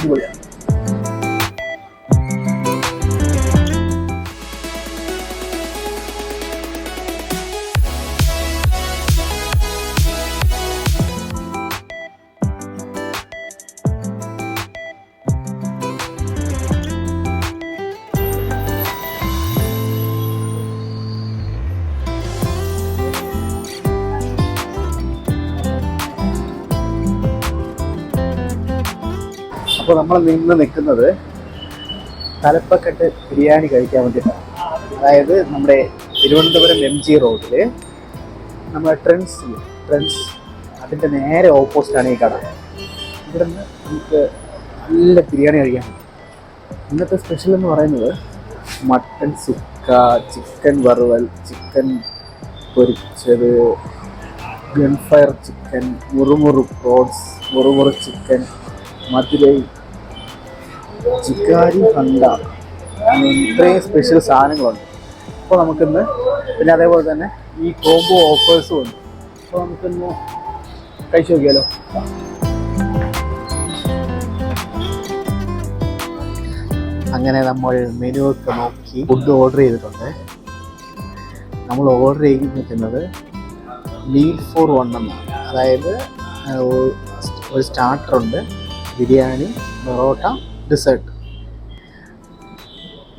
അടിപൊളിയാണ് അപ്പോൾ നമ്മൾ നിന്ന് നിൽക്കുന്നത് തലപ്പക്കെട്ട് ബിരിയാണി കഴിക്കാൻ വേണ്ടിയിട്ടാണ്. അതായത് നമ്മുടെ തിരുവനന്തപുരം എം ജി റോഡിൽ നമ്മുടെ ട്രെൻസ് ട്രെൻസ് അതിന്റെ നേരെ ഓപ്പോസിറ്റാണ് ഈ കട. ഇവിടെ നിന്ന് നമുക്ക് നല്ല ബിരിയാണി കഴിക്കാൻ ഇന്നത്തെ സ്പെഷ്യൽ എന്ന് പറയുന്നത് mutton sukka chicken varuval chicken പൊരിച്ചത് ഗൺഫയർ ചിക്കൻ മുറുമുറു പ്രോൺസ് മുറുമുറു ചിക്കൻ മധുരൈ ചിക്കാരി ഹണ്ട ഇത്രയും സ്പെഷ്യൽ സാധനങ്ങളുണ്ട്. അപ്പോൾ നമുക്കിന്ന് പിന്നെ അതേപോലെ തന്നെ ഈ കോംബോ ഓഫേഴ്സും ഉണ്ട്. അപ്പോൾ നമുക്കിന്ന് കഴിച്ചു നോക്കിയാലോ? അങ്ങനെ നമ്മൾ മെനു ഒക്കെ നോക്കി ഫുഡ് ഓർഡർ ചെയ്തിട്ടുണ്ട്. നമ്മൾ ഓർഡർ ചെയ്തിരിക്കുന്നത് മീൽ ഫോർ വൺ എന്നാണ്. അതായത് ഒരു- ഉണ്ട്. ബിരിയാണി പൊറോട്ട ഡെസേർട്ട്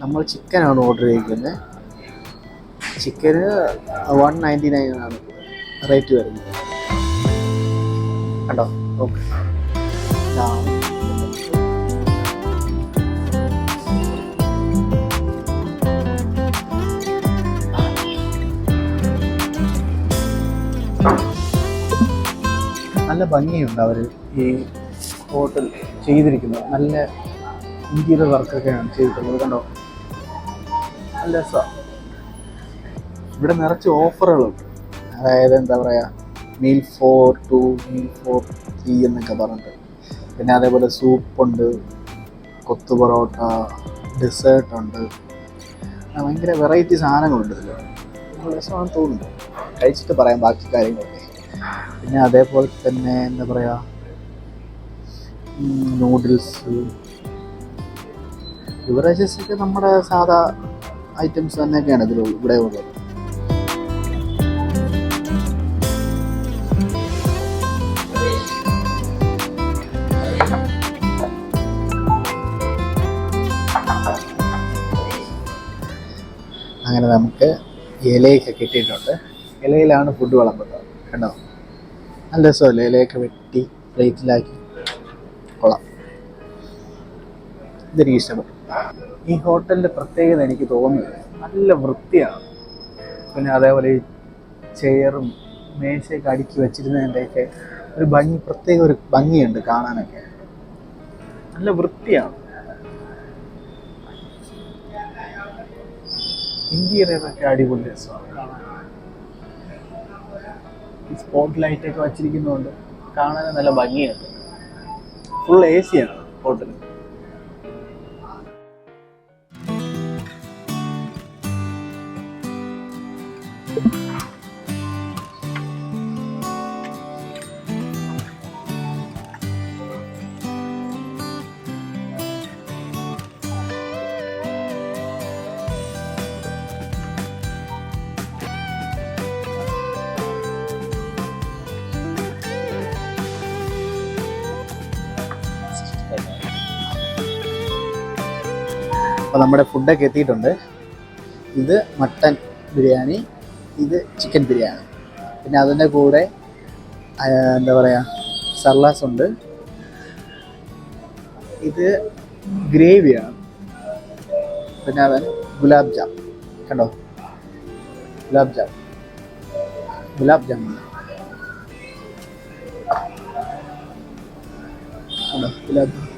നമ്മൾ ചിക്കനാണ് ഓർഡർ ചെയ്തിരിക്കുന്നത്. ചിക്കന് വൺ നയന്റി നയൻ ആണ് റേറ്റ് വരുന്നത്. കണ്ടോ? ഓക്കെ നല്ല ഭംഗിയുണ്ട് അവർ ഈ ഹോട്ടൽ ചെയ്തിരിക്കുന്നത്. നല്ല ഇന്റീരിയർ വർക്കൊക്കെയാണ് ചെയ്തിട്ടുള്ളത് കണ്ടോ? നല്ല രസമാണ് ഇവിടെ നിറച്ച് ഓഫറുകളുണ്ട് അതായത് എന്താ പറയുക meal for two meal for three എന്നൊക്കെ പറഞ്ഞിട്ട്. പിന്നെ അതേപോലെ സൂപ്പുണ്ട് കൊത്തു പൊറോട്ട ഡെസേർട്ട് ഉണ്ട്. ഭയങ്കര വെറൈറ്റി സാധനങ്ങളുണ്ട് ഇതിൽ രസമാണെന്ന് തോന്നുന്നു. കഴിച്ചിട്ട് പറയാം ബാക്കി കാര്യങ്ങളൊക്കെ. പിന്നെ അതേപോലെ തന്നെ എന്താ പറയുക നൂഡിൽസ് ബിവറേജസ് ഒക്കെ നമ്മുടെ സാധാ ഐറ്റംസ് തന്നെയൊക്കെയാണ് ഇതിൽ ഇവിടെ ഉള്ളത്. അങ്ങനെ നമുക്ക് ഇലയൊക്കെ കിട്ടിയിട്ടുണ്ട്. ഇലയിലാണ് ഫുഡ് വിളമ്പുന്നത് കണ്ടോ? നല്ല രസമല്ലേ? ഇലയൊക്കെ വെട്ടി പ്ലേറ്റിലാക്കി കൊള്ളാം. ഇതെനിക്ക് ഇഷ്ടപ്പെട്ടു. ഈ ഹോട്ടലിന്റെ പ്രത്യേകത എനിക്ക് തോന്നുന്നത് നല്ല വൃത്തിയാണ്. പിന്നെ അതേപോലെ ഈ ചെയറും മേശയൊക്കെ അടുക്കി വെച്ചിരുന്നതിന്റെയൊക്കെ ഒരു ഭംഗി പ്രത്യേക ഒരു ഭംഗിയുണ്ട് കാണാനൊക്കെ. നല്ല വൃത്തിയാണ്. ഇന്ത്യയിലേതൊക്കെ അടിപൊളി രസമാണ്. കാണാൻ സ്പോട്ട് ലൈറ്റ് ഒക്കെ വച്ചിരിക്കുന്നതുകൊണ്ട് കാണാൻ നല്ല ഭംഗിയുണ്ട്. ഫുൾ എ സിയാണ് ആണ് അപ്പോൾ നമ്മുടെ ഫുഡൊക്കെ എത്തിയിട്ടുണ്ട്. ഇത് മട്ടൻ ബിരിയാണി ഇത് ചിക്കൻ ബിരിയാണി. പിന്നെ അതിന്റെ കൂടെ എന്താ പറയുക സർലാസ് ഉണ്ട്. ഇത് ഗ്രേവിയാണ് പിന്നെ അവൻ ഗുലാബ് ജാം. കണ്ടോ? ഗുലാബ് ജാം. ഗുലാബ് ജാം കണ്ടോ? ഗുലാബ് ജാം.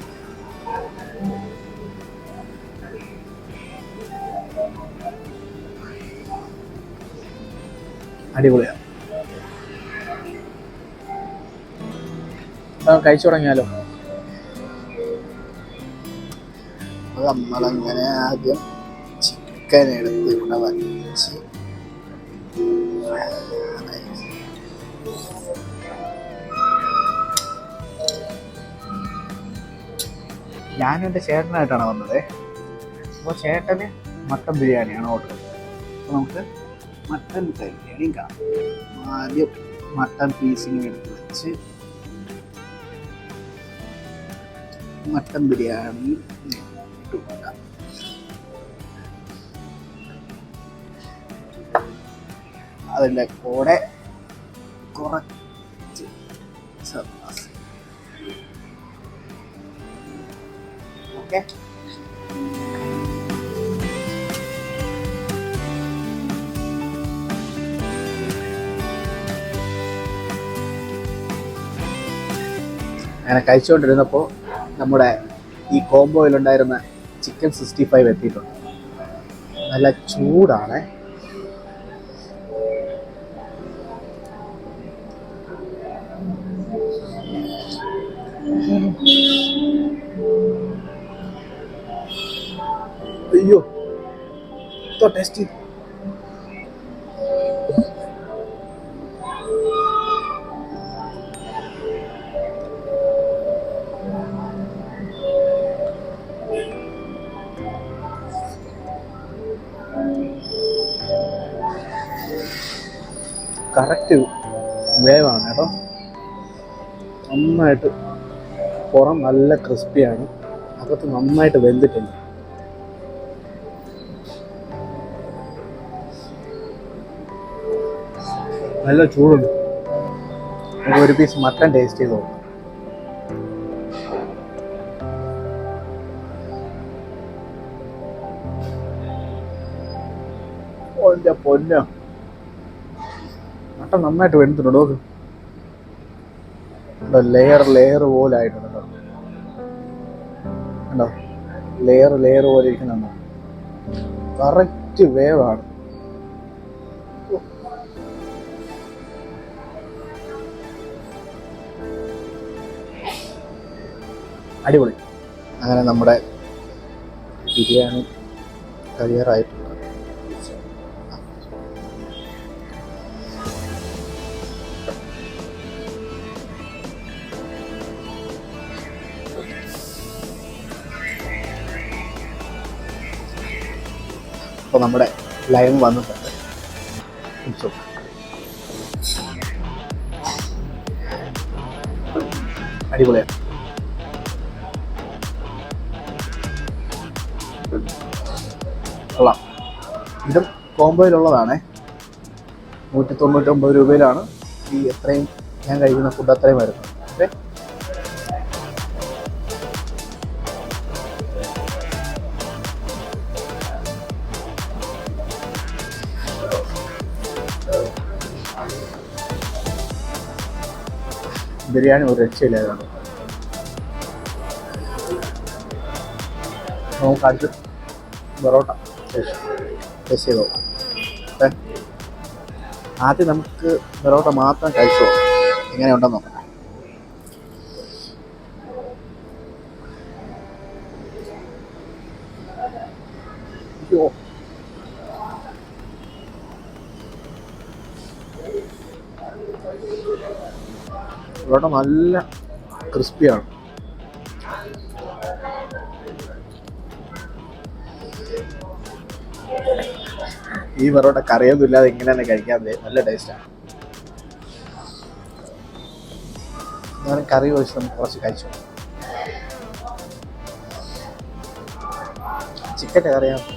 അടിപൊളിയാണ്. കഴിച്ചു തുടങ്ങിയാലോ? നമ്മളങ്ങനെ ആദ്യം ചിക്കൻ എടുത്ത് ഇവിടെ വച്ച് ഞാനും എന്റെ ചേട്ടനായിട്ടാണ് വന്നത്. അപ്പോൾ ചേട്ടന് മട്ടൻ ബിരിയാണിയാണ് ഓർഡർ അപ്പോൾ നമുക്ക് മട്ടൻ ബിരിയാണിയും കാണാം ആദ്യം മട്ടൻ പീസിങ്ങനെ എടുത്ത് വെച്ച് മട്ടൻ ബിരിയാണി ഇട്ട് കൊടുക്കാം. അതിന്റെ കൂടെ കുറച്ച് സർവാസ് ഓക്കെ? അങ്ങനെ കഴിച്ചുകൊണ്ടിരുന്നപ്പോൾ നമ്മുടെ ഈ കോംബോയിലുണ്ടായിരുന്ന ചിക്കൻ സിക്സ്റ്റി ഫൈവ് എത്തിയിട്ടുണ്ട്. നല്ല ചൂടാണ്. അയ്യോ ടേസ്റ്റ് കറക്റ്റ് വേവാണ് കേട്ടോ. നന്നായിട്ട് പുറം നല്ല ക്രിസ്പിയാണ് അകത്ത് നന്നായിട്ട് വെന്തിട്ടുണ്ട്. നല്ല ചൂടുണ്ട്. ഒരു പീസ് മട്ടൻ ടേസ്റ്റ് ചെയ്ത് നോക്കാം. പൊന്ന. മട്ടൻ നന്നായിട്ട് വെന്തിട്ടുണ്ട് നോക്ക്. ലെയർ ലെയർ പോലെ ആയിട്ടുണ്ട് കേട്ടോ കണ്ടോ ലെയർ ലെയർ പോലെ ഇരിക്കുന്നുണ്ടോ കറക്റ്റ് വേവാണ് അടിപൊളി. അങ്ങനെ നമ്മുടെ ബിരിയാണി കഴിയാറായിട്ടുണ്ട് അപ്പോൾ നമ്മുടെ ലൈവ് വന്നിട്ടുണ്ട്. അടിപൊളിയാണ്. ഇതും കോംബോയിലുള്ളതാണേ. നൂറ്റി തൊണ്ണൂറ്റൊമ്പത് രൂപയിലാണ്. ഈ എത്രയും ഞാൻ കഴിക്കുന്ന ഫുഡ് അത്രയും വരുന്നത്. ബിരിയാണി ഒരു രക്ഷയില്ലായതാണ് നമുക്ക് അടുത്ത് പൊറോട്ട ടേസ്റ്റ് ചെയ്തോ ആദ്യം നമുക്ക് പൊറോട്ട മാത്രം കഴിച്ചോ? എങ്ങനെയുണ്ടെന്ന് നോക്കാം. പൊറോട്ട നല്ല ക്രിസ്പിയാണ്. ഈ പൊറോട്ട കറിയൊന്നും ഇല്ലാതെ ഇങ്ങനെ കഴിക്കാൻ നല്ല ടേസ്റ്റാണ് ഞാൻ കറി ഒഴിച്ച് നമുക്ക് കുറച്ച് കഴിച്ചു. ചിക്കന്റെ കറിയാണ്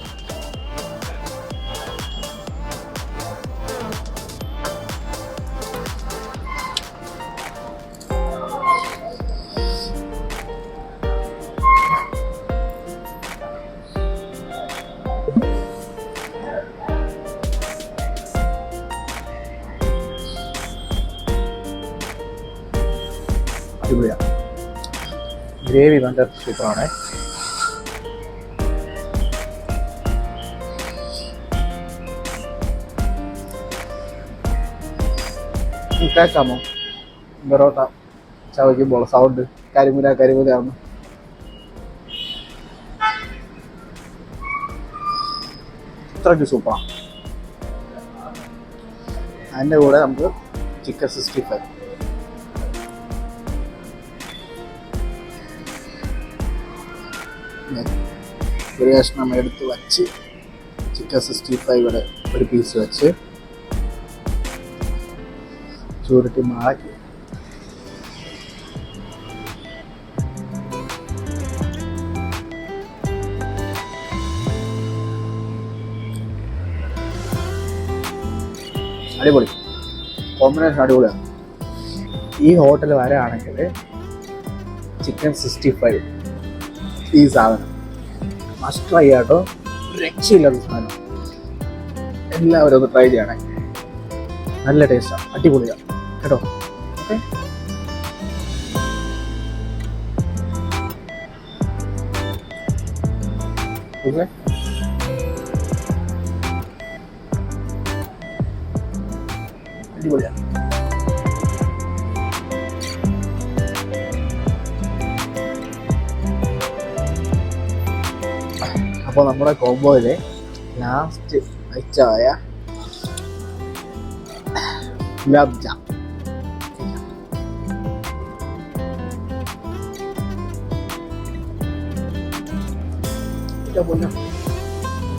അടിപൊളിയാണ് ഗ്രേവി നല്ല സൂപ്പറാണ്. കേൾക്കാമോ പൊറോട്ട ചവയ്ക്കുമ്പോൾ സൗണ്ട് കരിമുല കരിമുലയാന്ന് ഇത്രയ്ക്ക് സൂപ്പറാണ് അതിന്റെ കൂടെ നമുക്ക് ചിക്കൻ സിക്സ്റ്റി ഫൈവ്. ഒരു കഷ്ണം എടുത്ത് വച്ച് ചിക്കൻ സിക്സ്റ്റി ഫൈവ് ഇവിടെ ഒരു പീസ് വെച്ച് ചൂരിട്ട് മാറ്റി. അടിപൊളി. കോമ്പിനേഷൻ അടിപൊളിയാണ്. ഈ ഹോട്ടൽ വരാണെങ്കിൽ ചിക്കൻ സിക്സ്റ്റി ഫൈവ് ഈ സാധനം. മസ്റ്റ് ട്രൈ ആട്ടോ രക്ഷയില്ലാത്ത സാധനം. എല്ലാവരും ഒന്ന് ട്രൈ ചെയ്യണേ. നല്ല ടേസ്റ്റാണ് അടിപൊളിയാണ് കേട്ടോ? ഓക്കെ ഓക്കെ അടിപൊളിയാണ് അപ്പോൾ നമ്മുടെ കോംബോയിലെ ലാസ്റ്റ് ഐറ്റമായ ഗുലാബ് ജാം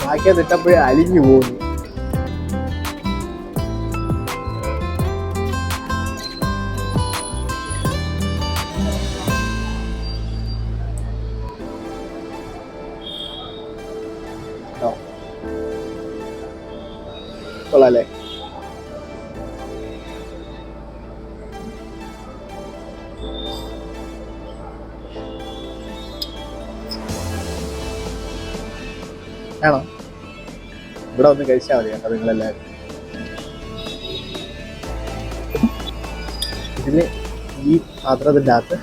ബാക്കിയത് ഇട്ടപ്പോഴേ അലിഞ്ഞു പോകുന്നു കൊള്ളാല്ലേ ആണോ ഇവിടെ ഒന്ന് കഴിച്ചാൽ മതി കേട്ടോ നിങ്ങളെല്ലാവരും ഇതിന് ഈ പാത്രത്തിന്റെ അകത്ത്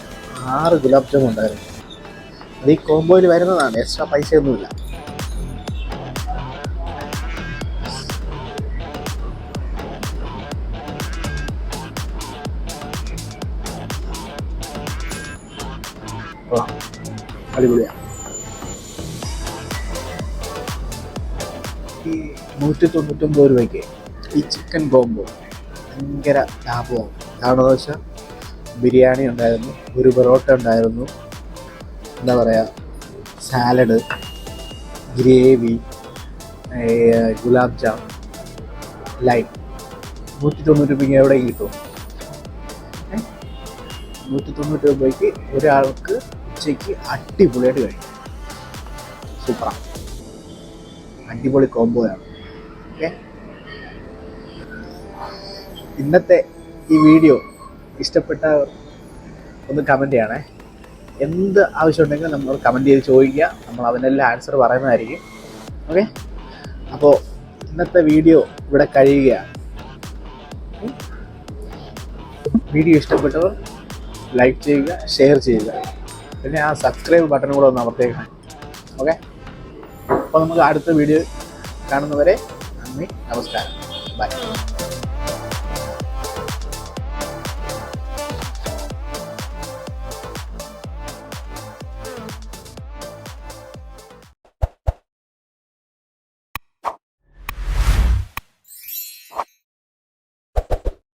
ആറ് ഗുലാബ് ജാമുൻ ഉണ്ടായിരുന്നു. അത് ഈ കോംബോയിൽ വരുന്നതാണ്. എക്സ്ട്രാ പൈസയൊന്നുമില്ല. അടിപൊളിയാണ് ഈ നൂറ്റി തൊണ്ണൂറ്റൊമ്പത് രൂപയ്ക്ക് ഈ ചിക്കൻ കോംബോ ഭയങ്കര ലാഭമാണ് കാരണമെന്ന് വെച്ചാൽ ബിരിയാണി ഉണ്ടായിരുന്നു ഒരു പൊറോട്ട ഉണ്ടായിരുന്നു എന്താ പറയുക salad gravy gulab jam lime നൂറ്റി തൊണ്ണൂറ് രൂപയ്ക്ക് എവിടെ കിട്ടും? നൂറ്റി തൊണ്ണൂറ്റി രൂപയ്ക്ക് ഒരാൾക്ക് ഉച്ചയ്ക്ക് അടിപൊളിയായിട്ട് കഴിക്കും. സൂപ്പറാണ് അടിപൊളി കോംബോയാണ്. ഓക്കെ? ഇന്നത്തെ ഈ വീഡിയോ ഇഷ്ടപ്പെട്ടവർ ഒന്ന് കമന്റ് ചെയ്യണേ. എന്ത് ആവശ്യമുണ്ടെങ്കിലും നമ്മൾ കമന്റ് ചെയ്ത് ചോദിക്കുക. നമ്മൾ അതിനെല്ലാം ആൻസർ പറയുന്നതായിരിക്കും. ഓക്കെ? അപ്പോൾ ഇന്നത്തെ വീഡിയോ ഇവിടെ കഴിയുകയാണ്. വീഡിയോ ഇഷ്ടപ്പെട്ടവർ ലൈക്ക് ചെയ്യുക ഷെയർ ചെയ്യുക. പിന്നെ ആ സബ്സ്ക്രൈബ് ബട്ടൺ കൂടെ ഒന്ന് അമർത്തേക്കണം ഓക്കെ അപ്പോൾ നമുക്ക് അടുത്ത വീഡിയോ കാണുന്നവരെ നന്ദി നമസ്കാരം. ബൈ